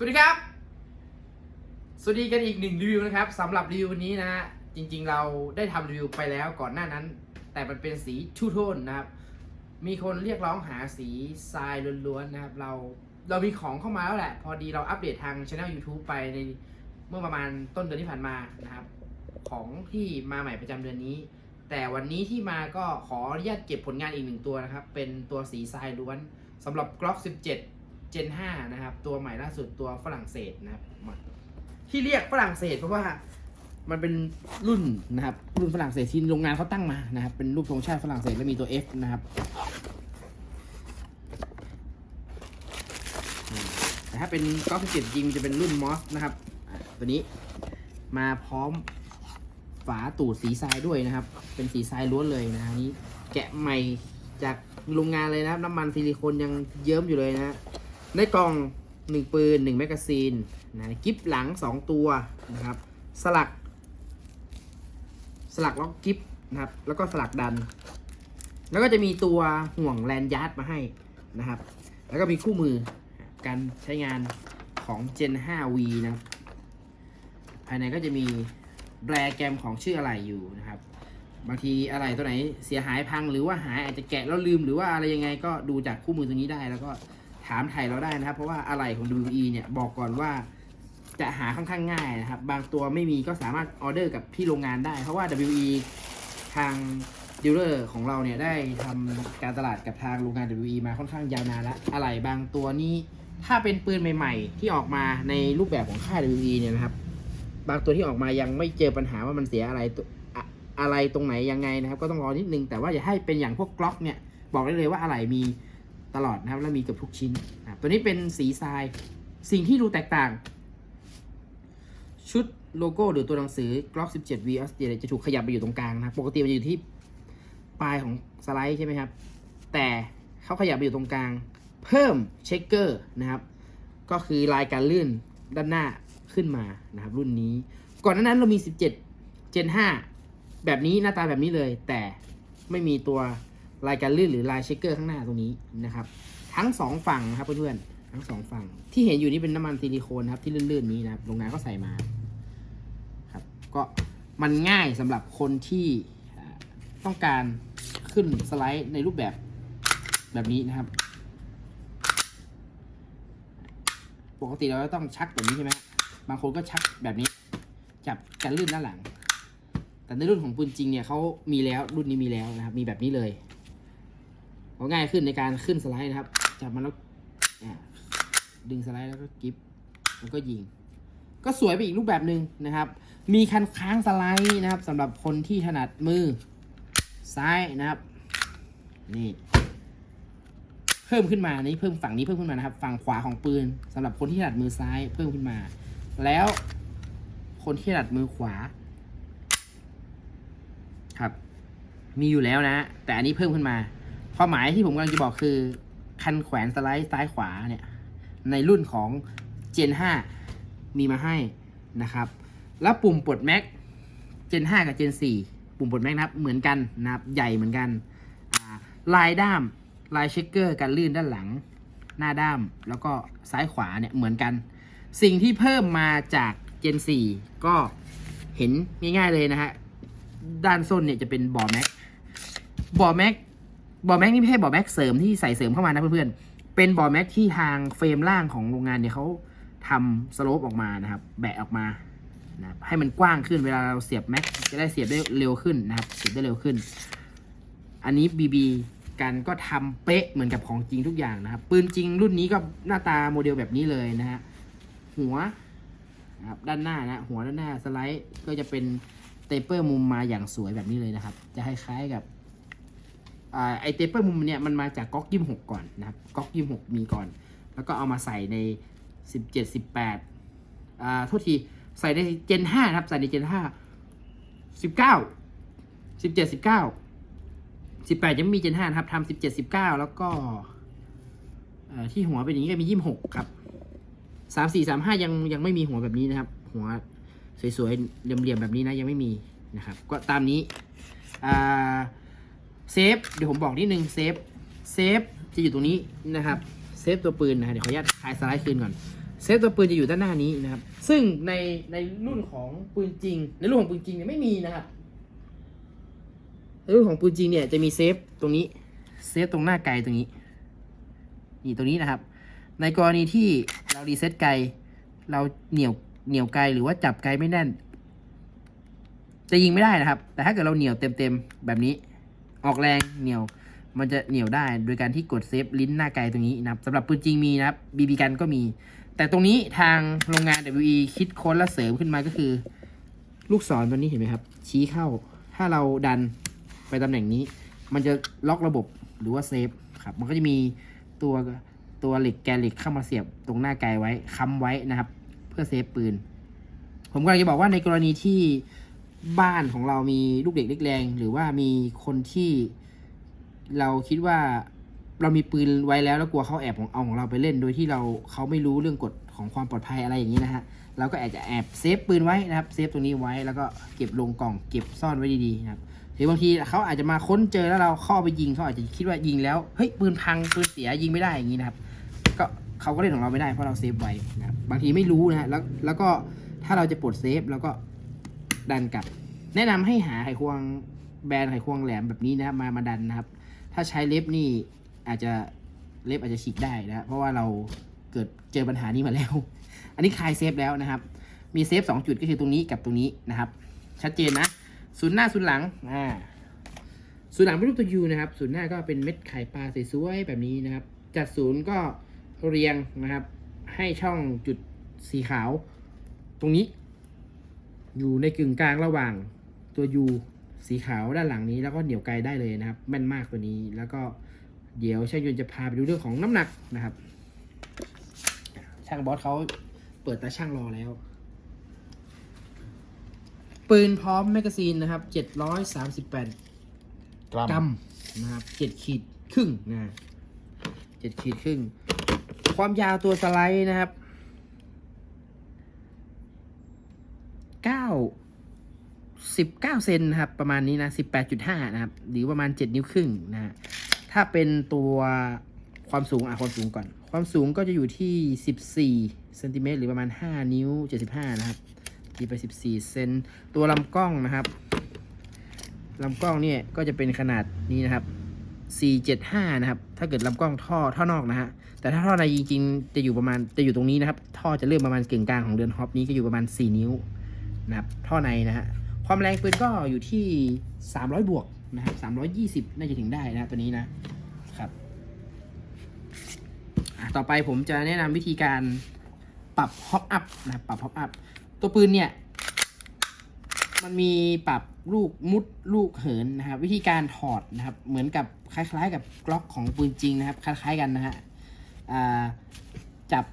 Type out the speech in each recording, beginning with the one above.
สวัสดีครับ สวัสดีกันอีกหนึ่งรีวิวนะครับสำหรับรีวิววันนี้นะฮะจริงๆเราได้ทำรีวิวไปแล้วก่อนหน้านั้น แต่มันเป็นสีทูโทนนะครับ มีคนเรียกร้องหาสีทรายล้วนๆนะครับ เราเรามีของเข้ามาแล้วแหละ พอดีเราอัปเดตทางช anel YouTube ไปในเมื่อประมาณต้นเดือนที่ผ่านมานะครับ ของที่มาใหม่ประจำเดือนนี้ แต่วันนี้ที่มาก็ขออนุญาตเก็บผลงานอีกหนึ่งตัวนะครับ เป็นตัวสีทรายล้วนสำหรับ Glock 17 Gen 5 นะครับ ตัวใหม่ล่าสุดตัวฝรั่งเศสนะครับ ที่เรียกฝรั่งเศสเพราะว่ามันเป็นรุ่นนะครับ รุ่นฝรั่งเศสที่โรงงานเขาตั้งมานะครับ เป็นรูปธงชาติฝรั่งเศสและมีตัว F นะครับแต่ถ้าเป็นกอล์ฟเจ็ดจริงจะเป็นรุ่นมอสนะครับตัวนี้มาพร้อมฝาตูดสีทรายด้วยนะครับ เป็นสีทรายล้วนเลยนะนนี้แกะใหม่จากโรงงานเลยนะครับ น้ำมันซิลิโคนยังเยิ้มอยู่เลยนะ ในกล่องหนึ่งปืนหนึ่งแมกกาซีนนะกิฟหลังสองตัวนะครับ สลัก สลักล็อกกิฟนะครับ แล้วก็สลักดัน แล้วก็จะมีตัวห่วงแลนยาร์ดมาให้นะครับ แล้วก็มีคู่มือการใช้งานของ Gen 5V นะครับ ภายในก็จะมีแบรแกรมของชื่ออะไรอยู่นะครับ บางทีอะไรตัวไหนเสียหายพังหรือว่าหายอาจจะแกะแล้วลืมหรือว่าอะไรยังไงก็ดูจากคู่มือตรงนี้ได้แล้วก็ ถามไทยเราได้นะครับ เพราะว่าอะไรของ WE เนี่ยบอกก่อนว่าจะหาค่อนข้างง่ายนะครับ บางตัวไม่มีก็สามารถออเดอร์กับที่โรงงานได้ เพราะว่า WE ทางดีลเลอร์ของเราเนี่ยได้ทำการตลาดกับทางโรงงาน WE มาค่อนข้างยาวนานแล้วอะไรบางตัวนี้ถ้าเป็นปืนใหม่ ๆ ที่ออกมาในรูปแบบของค่าย WE เนี่ยนะครับ บางตัวที่ออกมายังไม่เจอปัญหาว่ามันเสียอะไรอะอะไรตรงไหนยังไงนะครับ ก็ต้องรอนิดนึงแต่ว่าอย่าให้เป็นอย่างพวกกล็อกเนี่ยบอกได้เลยว่าอะไรมี ตลอดนะครับแล้วมีเกือบทุกชิ้นตัวนี้เป็นสีทราย สิ่งที่ดูแตกต่าง ชุดโลโก้หรือตัวหนังสือ Glock 17 V Australia จะถูกขยับไปอยู่ตรงกลางนะปกติมันอยู่ที่ปลายของสไลด์ใช่ไหมครับ แต่เขาขยับไปอยู่ตรงกลาง เพิ่มเช็คเกอร์นะครับ ก็คือลายการลื่นด้านหน้าขึ้นมานะครับรุ่นนี้ ก่อนหน้านั้นเรามี 17 Gen 5แบบนี้หน้าตาแบบนี้เลย แต่ไม่มีตัว ลายการลื่นหรือลายเชคเกอร์ข้างหน้าตรงนี้นะครับ ทั้งสองฝั่งนะครับเพื่อนๆทั้งสองฝั่ง ที่เห็นอยู่นี่เป็นน้ำมันซิลิโคนนะครับที่ลื่นๆนี้นะครับโรงงานก็ใส่มาครับก็มันง่ายสำหรับคนที่ต้องการขึ้นสไลด์ในรูปแบบแบบนี้นะครับ ปกติเราจะต้องชักแบบนี้ใช่ไหมบางคนก็ชักแบบนี้ จับกันลื่นด้านหลัง แต่ในรุ่นของปืนจริงเนี่ยเขามีแล้วรุ่นนี้มีแล้วนะครับ มีแบบนี้เลย ง่ายขึ้นในการขึ้นสไลด์นะครับ จับมันแล้วดึงสไลด์แล้วก็กิฟแล้วก็ยิง ก็สวยไปอีกรูปแบบหนึ่งนะครับ มีคันค้างสไลด์นะครับสำหรับคนที่ถนัดมือซ้ายนะครับนี่เพิ่มขึ้นมานี่เพิ่มฝั่งนี้เพิ่มขึ้นมานะครับ ฝั่งขวาของปืนสำหรับคนที่ถนัดมือซ้ายเพิ่มขึ้นมา แล้วคนที่ถนัดมือขวา ครับ มีอยู่แล้วนะ แต่อันนี้เพิ่มขึ้นมา ความหมายที่ผมกำลังจะบอกคือ คันแขวนสไลด์ซ้ายขวาเนี่ย ในรุ่นของ Gen 5มีมาให้นะครับ แล้วปุ่มปลดแม็ก Gen 5กับ Gen 4ปุ่มปลดแม็กนะครับเหมือนกันนะครับใหญ่เหมือนกันลายด้ามลายเช็คเกอร์การลื่นด้านหลัง หน้าด้ามแล้วก็ซ้ายขวาเนี่ยเหมือนกัน สิ่งที่เพิ่มมาจาก Gen 4ก็เห็นง่ายๆเลยนะฮะด้านส้นเนี่ยจะเป็นบอแม็กบอแม็ก บอแม็กนี่ไม่ใช่บอแม็กเสริมที่ใส่เสริมเข้ามานะเพื่อนๆ เป็นบอแม็กที่ทางเฟรมล่างของโรงงานเนี่ยเขาทำสโลปออกมานะครับ แบะออกมานะให้มันกว้างขึ้นเวลาเราเสียบแม็กจะได้เสียบได้เร็วขึ้นนะครับ เสียบได้เร็วขึ้น อันนี้ BB กันก็ทำเป๊ะเหมือนกับของจริงทุกอย่างนะครับ ปืนจริงรุ่นนี้ก็หน้าตาโมเดลแบบนี้เลยนะฮะหัวนะครับด้านหน้านะหัวด้านหน้าสไลด์ก็จะเป็นเตเปอร์มุมมาอย่างสวยแบบนี้เลยนะครับ จะคล้ายๆกับ ไอเตเปอร์มุมเนี่ยมันมาจากก๊อกยิมหกก่อนนะครับก๊อกยิมหกมีก่อน แล้วก็เอามาใส่ในสิบเจ็ดสิบแปดอ่าโทษทีใส่ในเจนห้าครับ ใส่ในเจนห้าสิบเก้าสิบเจ็ดสิบเก้าสิบแปดยังมีเจนห้านะครับทำสิบเจ็ดสิบเก้าแล้วก็ที่หัวเป็นอย่างนี้ก็มียี่สิบหกครับสามสี่สามห้ายังยังไม่มีหัวแบบนี้นะครับ หัวสวยๆเหลี่ยมๆแบบนี้นะยังไม่มีนะครับ ก็ตามนี้อ่า เซฟเดี๋ยวผมบอกนิดนึงเซฟเซฟจะอยู่ตรงนี้นะครับเซฟตัวปืนนะฮะเดี๋ยวขออนุญาตคลายสไลด์คืนก่อนเซฟตัวปืนจะอยู่ด้านหน้านี้นะครับ ซึ่งในในรุ่นของปืนจริง ในรุ่นของปืนจริงเนี่ยไม่มีนะครับในรุ่นของปืนจริงเนี่ยจะมีเซฟตรงนี้เซฟตรงหน้าไกลตรงนี้นี่ตรงนี้นะครับ ในกรณีที่เรารีเซ็ตไกลเราเหนียวเหนียวไกลหรือว่าจับไกลไม่แน่น จะยิงไม่ได้นะครับ แต่ถ้าเกิดเราเหนียวเต็มๆแบบนี้ ออกแรงเหนียว มันจะเหนียวได้โดยการที่กดเซฟลิ้นหน้าไกลตรงนี้นะครับสำหรับปืนจริงมีนะครับบีบีกันก็มี แต่ตรงนี้ทางโรงงาน WE คิดค้นและเสริมขึ้นมาก็คือ ลูกศรตัวนี้เห็นไหมครับ ชี้เข้า ถ้าเราดันไปตำแหน่งนี้ มันจะล็อกระบบหรือว่าเซฟครับ มันก็จะมีตัวตัวเหล็กแกนเหล็กเข้ามาเสียบตรงหน้าไกลไว้ค้ำไว้นะครับ เพื่อเซฟปืน ผมกำลังจะบอกว่าในกรณีที่ บ้านของเรามีลูกเด็กเล็กแรง หรือว่ามีคนที่เราคิดว่าเรามีปืนไว้แล้วแล้วกลัวเขาแอบของเอาของเราไปเล่น โดยที่เราเขาไม่รู้เรื่องกฎของความปลอดภัยอะไรอย่างนี้นะฮะเราก็อาจจะแอบเซฟปืนไว้นะครับเซฟตรงนี้ไว้แล้วก็เก็บลงกล่องเก็บซ่อนไว้ดีๆนะครับหรือบางทีเขาอาจจะมาค้นเจอแล้วเราเข้าไปยิงเขาอาจจะคิดว่ายิงแล้วเฮ้ยปืนพังปืนเสียยิงไม่ได้อย่างนี้นะครับ ก็เขาก็เล่นของเราไม่ได้เพราะเราเซฟไว้นะครับบางทีไม่รู้นะฮะแล้วแล้วก็ถ้าเราจะปลดเซฟแล้วก็ ดันกลับ แนะนำให้หาไขควงแบรนด์ไขควงแหลมแบบนี้นะครับมามาดันนะครับ ถ้าใช้เล็บนี่อาจจะเล็บอาจจะฉีกได้นะเพราะว่าเราเกิดเจอปัญหานี้มาแล้ว อันนี้คลายเซฟแล้วนะครับ มีเซฟสองจุดก็คือตรงนี้กับตรงนี้นะครับ ชัดเจนนะศูนย์หน้าศูนย์หลังอ่าศูนย์หลังเป็นรูปตัวยูนะครับศูนย์หน้าก็เป็นเม็ดไข่ปลาสวยๆแบบนี้นะครับ จัดศูนย์ก็เรียงนะครับ ให้ช่องจุดสีขาว ตรงนี้ อยู่ในกึ่งกลางระหว่างตัวยูสีขาวด้านหลังนี้แล้วก็เหนี่ยวไกลได้เลยนะครับแม่นมากตัวนี้ แล้วก็เดี๋ยวช่างยนต์จะพาไปดูเรื่องของน้ำหนักนะครับ ช่างบอสเขาเปิดตาช่างรอแล้ว ปืนพร้อมแมกกาซีนนะครับ738กรัมกรัมนะครับเจ็ดขีดครึ่งนะเจ็ดขีดครึ่ง ความยาวตัวสไลด์นะครับ 19 เซนนะครับ ประมาณนี้นะ 18.5 นะครับ หรือประมาณ 7 นิ้วครึ่งนะถ้าเป็นตัวความสูงอะความสูงก่อน ความสูงก็จะอยู่ที่ 14เซนติเมตรหรือประมาณ 5 นิ้ว 75 นะครับทีไป 14 เซนตัวลำกล้องนะครับลำกล้องเนี่ยก็จะเป็นขนาดนี้นะครับ 475 นะครับ ถ้าเกิดลำกล้องท่อท่อนอกนะฮะ แต่ถ้าท่อในจริงๆ จะอยู่ประมาณจะอยู่ตรงนี้นะครับ ท่อจะเริ่มประมาณกึ่งกลางของเดือนฮอปนี้ก็อยู่ประมาณ 4 นิ้วนะครับ ท่อในนะฮะ ความแรงปืนก็อยู่ที่ 300 บวกนะครับ 320 น่าจะถึงได้นะตัวนี้นะครับต่อไปผมจะแนะนำวิธีการปรับฮอปอัพนะครับปรับฮอปอัพตัวปืนเนี่ย มันมีปรับลูกมุดลูกเหินนะครับ วิธีการถอดนะครับ เหมือนกับคล้าย ๆ กับกล็อกของปืนจริงนะครับ คล้าย ๆ กันนะฮะจับ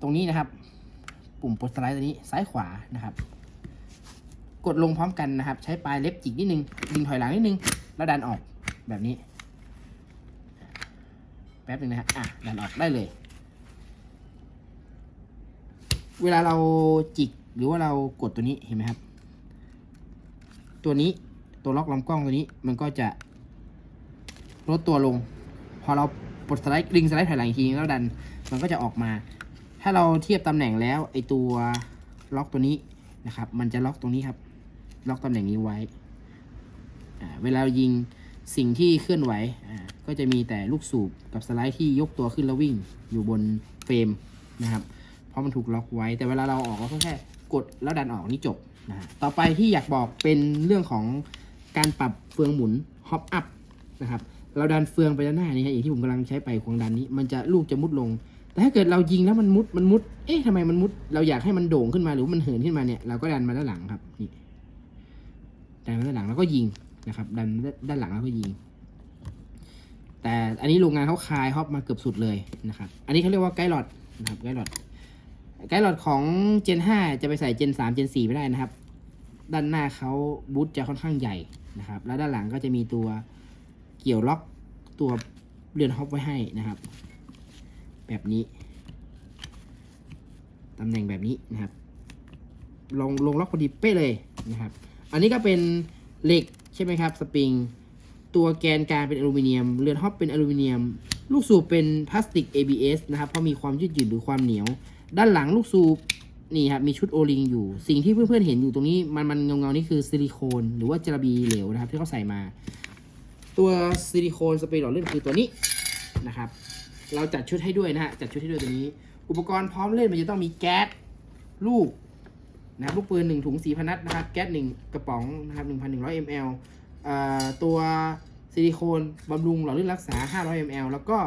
ตรงนี้นะครับ ปุ่มปลดสไลด์ตัวนี้ซ้ายขวานะครับ กดลงพร้อมกันนะครับ ใช้ปลายเล็บจิกนิดนึงดึงถอยหลังนิดนึง แล้วดันออกแบบนี้ แป๊บนึงนะฮะอะดันออกได้เลย เวลาเราจิกหรือว่าเรากดตัวนี้เห็นไหมครับ ตัวนี้ตัวล็อกลำกล้องตัวนี้มันก็จะลดตัวลง พอเราปลดสไลด์ดึงสไลด์ถอยหลังอีกทีแล้วดันมันก็จะออกมา ถ้าเราเทียบตำแหน่งแล้วไอตัวล็อกตัวนี้นะครับ มันจะล็อกตรงนี้ครับ ล็อกตำแหน่งนี้ไว้เวลายิงสิ่งที่เคลื่อนไหวก็จะมีแต่ลูกสูบกับสไลด์ที่ยกตัวขึ้นแล้ววิ่งอยู่บนเฟรมนะครับ เพราะมันถูกล็อกไว้ แต่เวลาเราออกเราก็แค่กดแล้วดันออกนี่จบนะฮะต่อไปที่อยากบอกเป็นเรื่องของการปรับเฟืองหมุนฮอปอัพนะครับ เราดันเฟืองไปด้านหน้านี่ฮะอย่างที่ผมกำลังใช้ไปควงดันนี้ มันจะลูกจะมุดลง แต่ถ้าเกิดเรายิงแล้วมันมุดมันมุด เอ๊ะทำไมมันมุด เราอยากให้มันโด่งขึ้นมาหรือมันเหินขึ้นมาเนี่ยเราก็ดันมาด้านหลังครับนี่ ดันมาด้านหลังแล้วก็ยิงนะครับ ดันด้านหลังแล้วก็ยิง แต่อันนี้โรงงานเขาคลายฮอปมาเกือบสุดเลยนะครับ อันนี้เขาเรียกว่าไกด์หลอดนะครับไกด์หลอดไกด์หลอดของ Gen 5 จะไปใส่ Gen 3 Gen 4 ไม่ได้นะครับ ด้านหน้าเขาบูทจะค่อนข้างใหญ่นะครับ แล้วด้านหลังก็จะมีตัวเกี่ยวล็อกตัวเรือนฮอปไว้ให้นะครับ แบบนี้ตำแหน่งแบบนี้นะครับ ลงลงล็อกพอดีเป๊ะเลยนะครับ อันนี้ก็เป็นเหล็กใช่ไหมครับ สปริง ตัวแกนกลางเป็นอลูมิเนียม เรือนฮอปเป็นอลูมิเนียม ลูกสูบเป็นพลาสติก ABS นะครับ เพราะมีความยืดหยุ่นหรือความเหนียว ด้านหลังลูกสูบนี่ครับมีชุดโอลิงอยู่ สิ่งที่เพื่อนๆเห็นอยู่ตรงนี้มันมันเงาๆนี่คือซิลิโคนหรือว่าจระบีเหลวนะครับที่เขาใส่มา ตัวซิลิโคนสเปรย์หล่อลื่นคือตัวนี้นะครับ เราจัดชุดให้ด้วยนะฮะจัดชุดให้ด้วยตัวนี้ อุปกรณ์พร้อมเล่นมันจะต้องมีแก๊สลูก นะครับลูกปืนหนึ่งถุงสีพนัดนะครับแก๊สหนึ่งกระป๋องนะครับหนึ่งพันหนึ่งร้อยมลตัวซิลิโคนบำรุงหล่อลื่นรักษา 500 ml แล้วก็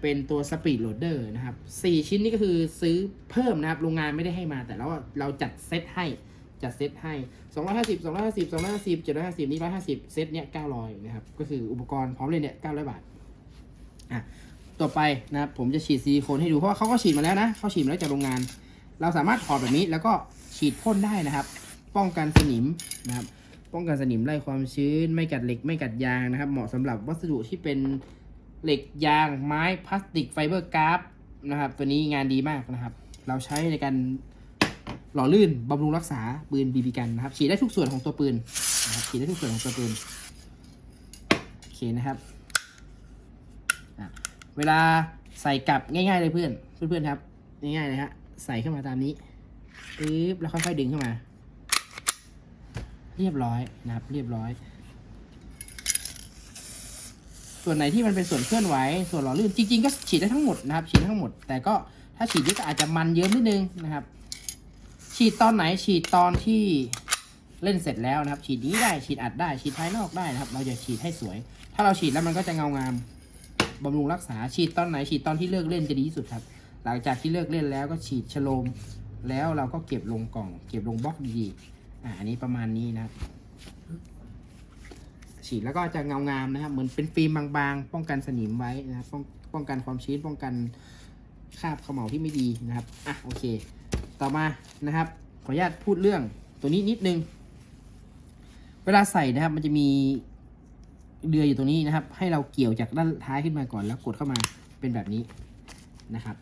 เป็นตัวสปีดโหลดเดอร์นะครับสี่ชิ้นนี้ก็คือซื้อเพิ่มนะครับ โรงงานไม่ได้ให้มาแต่เราเราจัดเซตให้จัดเซตให้ 250 250 250 750 นี่ 150 เซตเนี้ย900 นะครับ ก็คืออุปกรณ์พร้อมเล่นเนี่ย 900 บาท อะ ต่อไปนะครับ ผมจะฉีดซิลิโคนให้ดู เพราะว่าเขาก็ฉีดมาแล้วนะ เขาฉีดมาแล้วจากโรงงาน เราสามารถถอดแบบนี้แล้วก็ฉีดพ่นได้นะครับ ป้องกันสนิมนะครับ ป้องกันสนิมไล่ความชื้น ไม่กัดเหล็กไม่กัดยางนะครับ เหมาะสำหรับวัสดุที่เป็นเหล็กยางไม้พลาสติกไฟเบอร์กราฟนะครับ ตัวนี้งานดีมากนะครับ เราใช้ในการหล่อลื่นบำรุงรักษาปืนบีบีกันนะครับ ฉีดได้ทุกส่วนของตัวปืนนะครับฉีดได้ทุกส่วนของตัวปืนโอเคนะครับเวลาใส่กลับง่ายๆเลยเพื่อนเพื่อนๆครับง่ายๆเลยฮะ ใส่เข้ามาตามนี้ปึ๊บแล้วค่อยๆดึงเข้ามา เรียบร้อยนะครับ เรียบร้อย ส่วนไหนที่มันเป็นส่วนเคลื่อนไหวส่วนหล่อลื่นจริงๆก็ฉีดได้ทั้งหมดนะครับ ฉีดทั้งหมด แต่ก็ถ้าฉีดเยอะก็อาจจะมันเยิ้มนิดนึงนะครับ ฉีดตอนไหนฉีดตอนที่เล่นเสร็จแล้วนะครับ ฉีดนี้ได้ฉีดอัดได้ ฉีดภายนอกได้นะครับ เราจะฉีดให้สวย ถ้าเราฉีดแล้วมันก็จะเงางามบำรุงรักษาฉีดตอนไหนฉีดตอนที่เลิกเล่นจะดีที่สุดครับ หลังจากที่เลิกเล่นแล้วก็ฉีดชโลม แล้วเราก็เก็บลงกล่อง เก็บลงบล็อกดีๆอ่าอันนี้ประมาณนี้นะฉีดแล้วก็จะเงางามนะครับเหมือนเป็นฟิล์มบางๆ ป้องกันสนิมไว้นะครับป้องป้องกันความชื้นป้องกันคราบเขม่าที่ไม่ดีนะครับอะโอเค ต่อมานะครับ ขออนุญาตพูดเรื่องตัวนี้นิดนึง เวลาใส่นะครับ มันจะมีเดือยอยู่ตรงนี้นะครับ ให้เราเกี่ยวจากด้านท้ายขึ้นมาก่อนแล้วกดเข้ามาเป็นแบบนี้นะครับ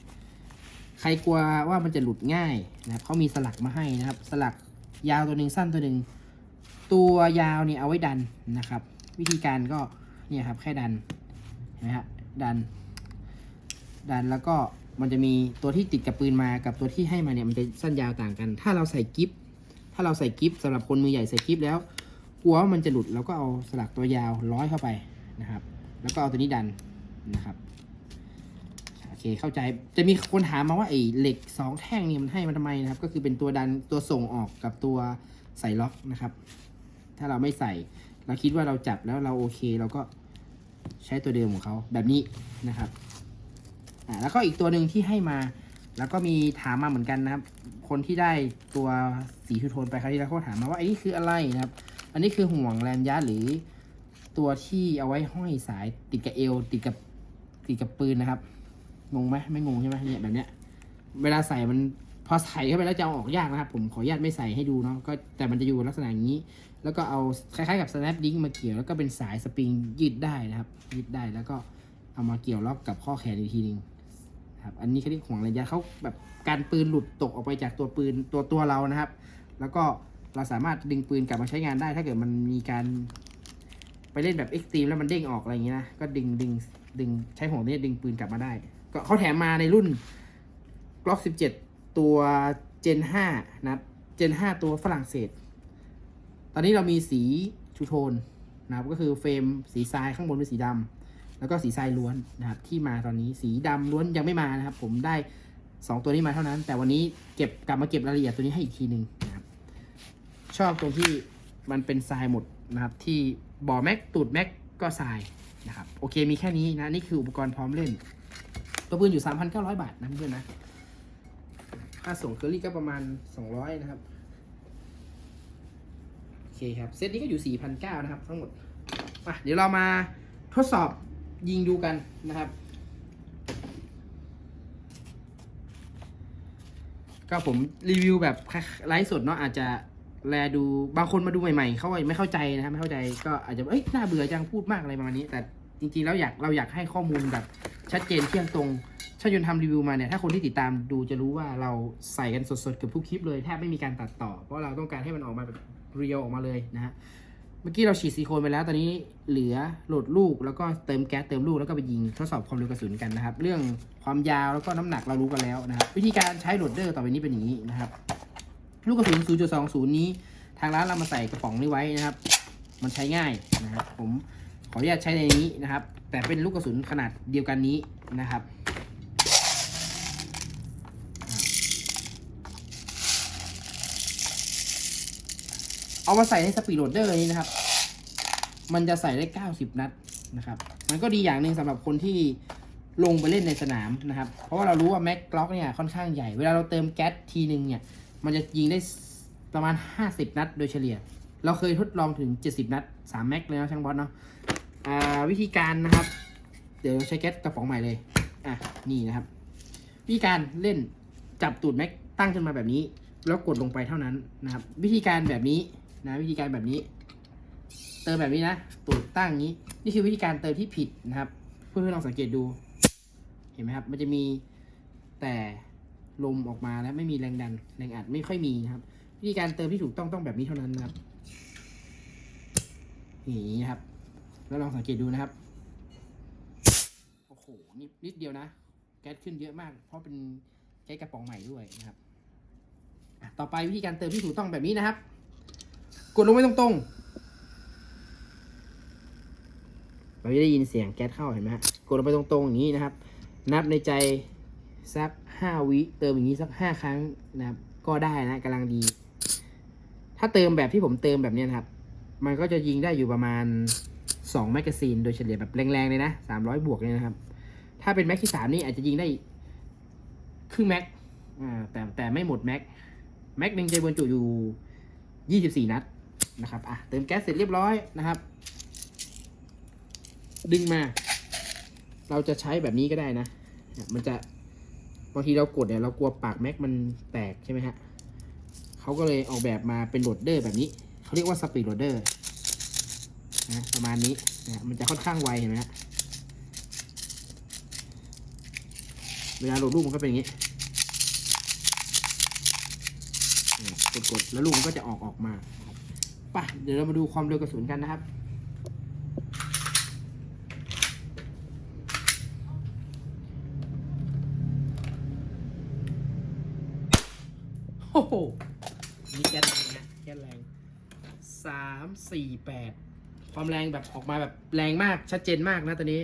ใครกลัวว่ามันจะหลุดง่ายนะครับเขามีสลักมาให้นะครับ สลักยาวตัวหนึ่งสั้นตัวหนึ่งตัวยาวเนี่ยเอาไว้ดันนะครับ วิธีการก็เนี่ยครับแค่ดันนะฮะดัน ดันแล้วก็มันจะมีตัวที่ติดกับปืนมากับตัวที่ให้มาเนี่ยมันจะสั้นยาวต่างกัน ถ้าเราใส่กิฟถ้าเราใส่กิฟสำหรับคนมือใหญ่ใส่กิฟแล้ว กลัวว่ามันจะหลุดเราก็เอาสลักตัวยาวร้อยเข้าไปนะครับ แล้วก็เอาตัวนี้ดันนะครับ เข้าใจ จะมีคนถามมาว่าไอ้เหล็กสองแท่งเนี่ยมันให้มาทำไมนะครับ ก็คือเป็นตัวดันตัวส่งออกกับตัวใส่ล็อกนะครับ ถ้าเราไม่ใส่ เราคิดว่าเราจับแล้วเราโอเคเราก็ใช้ตัวเดิมของเขาแบบนี้นะครับอ่าแล้วก็อีกตัวหนึ่งที่ให้มา แล้วก็มีถามมาเหมือนกันนะครับ คนที่ได้ตัวสีทูโทนไปครั้งที่แล้วเขาถามมาว่าไอ้นี่คืออะไรนะครับ อันนี้คือห่วงแรมยัดหรือตัวที่เอาไว้ห้อยสายติดกับเอวติดกับติดกับปืนนะครับ งงไหมไม่งงใช่ไหมเนี่ยแบบเนี้ย เวลาใส่มันพอใส่เข้าไปแล้วจะเอาออกยากนะครับ ผมขออนุญาตไม่ใส่ให้ดูเนาะก็แต่มันจะอยู่ลักษณะอย่างนี้ แล้วก็เอาคล้ายๆกับ snap link มาเกี่ยวแล้วก็เป็นสายสปริงยืดได้นะครับยืดได้แล้วก็เอามาเกี่ยวล็อกกับข้อแขนอีกทีหนึงครับอันนี้เขาเรียกห่วงระยะเขาแบบการปืนหลุดตกออกไปจากตัวปืนตัวตัวเรานะครับ แล้วก็เราสามารถดึงปืนกลับมาใช้งานได้ ถ้าเกิดมันมีการ ไปเล่นแบบเอ็กซ์ตรีมแล้วมันเด้งออกอะไรอย่างเงี้ยนะก็ดึงดึงดึงใช้ห่วงนี้ดึงปืนกลับมาได้ ก็เขาแถมมาในรุ่น Glock 17 ตัว Gen 5นะครับ Gen 5 ตัวฝรั่งเศส ตอนนี้เรามีสีชูโทนนะครับ ก็คือเฟรมสีทรายข้างบนเป็นสีดำแล้วก็สีทรายล้วนนะครับ ที่มาตอนนี้สีดำล้วนยังไม่มานะครับ ผมได้ 2 ตัวนี้มาเท่านั้น แต่วันนี้เก็บกลับมาเก็บรายละเอียดตัวนี้ให้อีกทีหนึ่งนะครับ ชอบตรงที่มันเป็นทรายหมดนะครับ ที่บ่อแม็กตูดแม็กก็ทรายนะครับ โอเคมีแค่นี้นะ นี่คืออุปกรณ์พร้อมเล่น ตัวปืนอยู่ 3,900 บาทนะเพื่อนนะ ค่าส่งเคอรี่ก็ประมาณ 200 นะครับ โอเคครับ เซตนี้ก็อยู่ 4,900 นะครับ ทั้งหมดอะเดี๋ยวเรามาทดสอบยิงดูกันนะครับ ก็ผมรีวิวแบบไลฟ์สดเนาะอาจจะแลดูบางคนมาดูใหม่ ๆ เขาไม่เข้าใจนะครับไม่เข้าใจก็อาจจะเอ้ยน่าเบื่อจังพูดมากอะไรประมาณนี้ แต่จริงๆแล้วอยากเราอยากให้ข้อมูลแบบ ชัดเจนเที่ยงตรงช่างยนต์ทำรีวิวมาเนี่ยถ้าคนที่ติดตามดูจะรู้ว่าเราใส่กันสดๆเกับทุกคลิปเลยแทบไม่มีการตัดต่อ เพราะเราต้องการให้มันออกมาแบบเรียวออกมาเลยนะฮะเมื่อกี้เราฉีดซิลิโคนไปแล้ว ตอนนี้เหลือโหลดลูกแล้วก็เติมแก๊สเติมลูกแล้วก็ไปยิงทดสอบความเร็วกระสุนกันนะครับ เรื่องความยาวแล้วก็น้ำหนักเรารู้กันแล้วนะครับวิธีการใช้โหลดเดอร์ต่อไปนี้เป็นอย่างนี้นะครับ ลูกกระสุน 0.20 นี้ ทางร้านเรามาใส่กระป๋องนี้ไว้นะครับ มันใช้ง่ายนะครับผมขออนุญาตใช้ในนี้นะครับ แต่เป็นลูกกระสุนขนาดเดียวกันนี้นะครับ เอามาใส่ในสปีดโหลดเดอร์นี้นะครับ มันจะใส่ได้ 90 นัดนะครับ มันก็ดีอย่างหนึ่งสำหรับคนที่ลงไปเล่นในสนามนะครับ เพราะว่าเรารู้ว่าแม็กกล็อกเนี่ยค่อนข้างใหญ่ เวลาเราเติมแก๊สทีหนึ่งเนี่ย มันจะยิงได้ประมาณ 50 นัดโดยเฉลี่ย เราเคยทดลองถึง 70 นัด 3 แม็กเลยนะช่างบอสเนาะ วิธีการนะครับ เดี๋ยวใช้แก๊สกระป๋องใหม่เลย อะ นี่นะครับ วิธีการเล่นจับตูดแม็กตั้งขึ้นมาแบบนี้ แล้วกดลงไปเท่านั้นนะครับ วิธีการแบบนี้นะ วิธีการแบบนี้ เติมแบบนี้นะ ตูดตั้งนี้ นี่คือวิธีการเติมที่ผิดนะครับ เพื่อนๆลองสังเกตดู เห็นไหมครับ มันจะมีแต่ลมออกมาแล้วไม่มีแรงดัน แรงอัดไม่ค่อยมีนะครับ วิธีการเติมที่ถูกต้องต้องแบบนี้เท่านั้นนะครับ นี้นะครับ แล้วลองสังเกตดูนะครับ โอ้โหนี่นิดเดียวนะ แก๊สขึ้นเยอะมาก เพราะเป็นแก๊สกระป๋องใหม่ด้วยนะครับ ต่อไปวิธีการเติมที่ถูกต้องแบบนี้นะครับ กดลงไปตรงๆ เราจะได้ยินเสียงแก๊สเข้าเห็นไหมกดลงไปตรงๆอย่างนี้นะครับ นับในใจสักห้าวิเติมอย่างนี้สักห้าครั้งนะครับ ก็ได้นะกำลังดี ถ้าเติมแบบที่ผมเติมแบบนี้นะครับ มันก็จะยิงได้อยู่ประมาณ สองแมกกาซีนโดยเฉลี่ยแบบแรงๆเลยนะสามร้อยบวกเลยนะครับ ถ้าเป็นแม็กที่สามนี่อาจจะยิงได้ครึ่งแม็กแต่แต่ไม่หมดแม็ก แม็กหนึ่งจะบรรจุอยู่ยี่สิบสี่นัดนะครับอะเติมแก๊สเสร็จเรียบร้อยนะครับ ดึงมา เราจะใช้แบบนี้ก็ได้นะ มันจะบางทีเรากดเนี่ยเรากลัวปากแม็กมันแตกใช่ไหมฮะเขาก็เลยออกแบบมาเป็นโหลดเดอร์แบบนี้ เขาเรียกว่าสปีดโหลดเดอร์ นะประมาณนี้นะมันจะค่อนข้างไวเห็นไหมฮะเวลาโหลดรูปมันก็เป็นอย่างนี้เนี่ยกดๆแล้วลูกมันก็จะออกออกมาป่ะเดี๋ยวเรามาดูความเร็วกระสุนกันนะครับโอ้โหนี่แก๊สแรงนะแก๊สแรงสามสี่แปด ความแรงแบบออกมาแบบแรงมากชัดเจนมากนะตัวนี้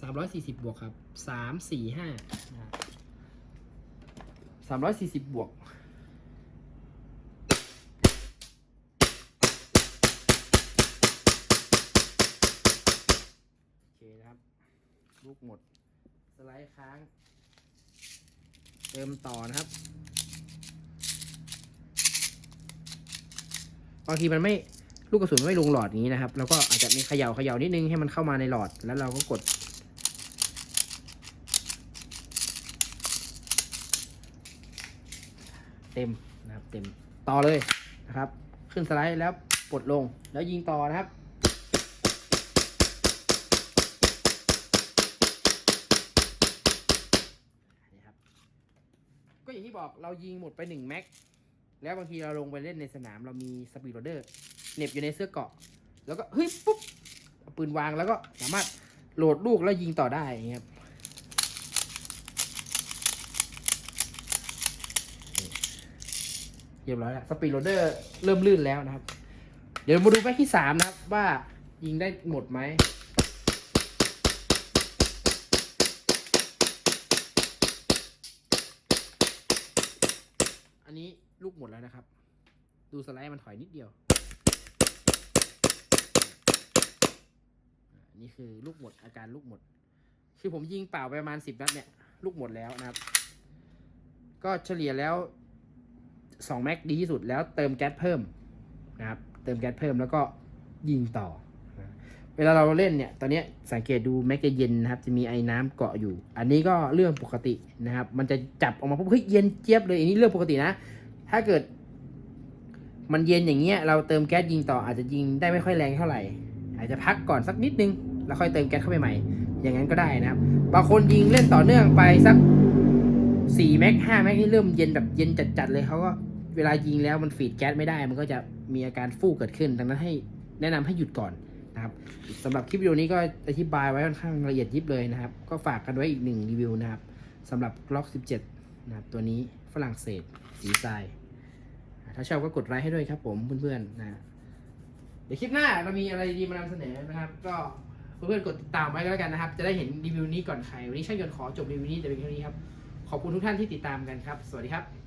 สามร้อยสี่สิบบวกครับสามสี่ห้าสามร้อยสี่สิบบวกโอเคนะครับ ลูกหมด สไลด์ค้าง เติมต่อนะครับ บางทีมันไม่ลูกกระสุนไม่ลงหลอดนี้นะครับ แล้วก็อาจจะมีเขย่าเขย่านิดนึงให้มันเข้ามาในหลอด แล้วเราก็กด เต็มนะครับ เต็มต่อเลยนะครับ ขึ้นสไลด์แล้วปลดลงแล้วยิงต่อนะครับนี่ครับก็อย่างที่บอกเรายิงหมดไปหนึ่งแม็ก แล้วบางทีเราลงไปเล่นในสนามเรามีสปีดโรเดอร์เหน็บอยู่ในเสื้อเกาะ แล้วก็เฮ้ยปุ๊บปืนวางแล้วก็สามารถโหลดลูกแล้วยิงต่อได้อย่างเงี้ยครับนี่เรียบร้อยแล้วสปีดโรเดอร์เริ่มลื่นแล้วนะครับ เดี๋ยวมาดูแม็กที่สามนะครับว่ายิงได้หมดไหม อันนี้ลูกหมดแล้วนะครับ ดูสไลด์มันถอยนิดเดียว อันนี้คือลูกหมดอาการลูกหมด คือผมยิงเปล่าไปประมาณสิบนัดเนี่ย ลูกหมดแล้วนะครับ ก็เฉลี่ยแล้วสองแม็กดีที่สุดแล้วเติมแก๊สเพิ่มนะครับ เติมแก๊สเพิ่มแล้วก็ยิงต่อ เวลาเราเล่นเนี่ย ตอนนี้สังเกตดูแม็กจะเย็นนะครับ จะมีไอ้น้ำเกาะอยู่ อันนี้ก็เรื่องปกตินะครับ มันจะจับออกมาปุ๊บเฮ้ยเย็นเจี๊ยบเลย อันนี้เรื่องปกตินะ ถ้าเกิด มันเย็นอย่างเงี้ย เราเติมแก๊สยิงต่ออาจจะยิงได้ไม่ค่อยแรงเท่าไหร่ อาจจะพักก่อนสักนิดนึง แล้วค่อยเติมแก๊สเข้าไปใหม่ อย่างนั้นก็ได้นะครับ บางคนยิงเล่นต่อเนื่องไปสักสี่แม็กห้าแม็กนี่เริ่มเย็นแบบเย็นจัดๆเลยเขาก็เวลายิงแล้วมันฟีดแก๊สไม่ได้ มันก็จะมีอาการฟู่เกิดขึ้น ดังนั้นให้แนะนำให้หยุดก่อน นะครับสำหรับคลิปวิดีโอนี้ก็อธิบายไว้ค่อนข้างละเอียดยิบเลยนะครับ ก็ฝากกันไว้อีกหนึ่งรีวิวนะครับสำหรับ Glock 17 นะครับ ตัวนี้ฝรั่งเศส สีทราย ถ้าชอบก็กดไลค์ให้ด้วยครับผมเพื่อนๆนะเดี๋ยวคลิปหน้าเรามีอะไรดีมานำเสนอนะครับ ก็เพื่อนๆกดติดตามไว้ก็แล้วกันนะครับ จะได้เห็นรีวิวนี้ก่อนใครวันนี้ช่างยนต์ขอจบรีวิวนี้แต่เพียงเท่านี้ครับขอบคุณทุกท่านที่ติดตามกันครับ สวัสดีครับ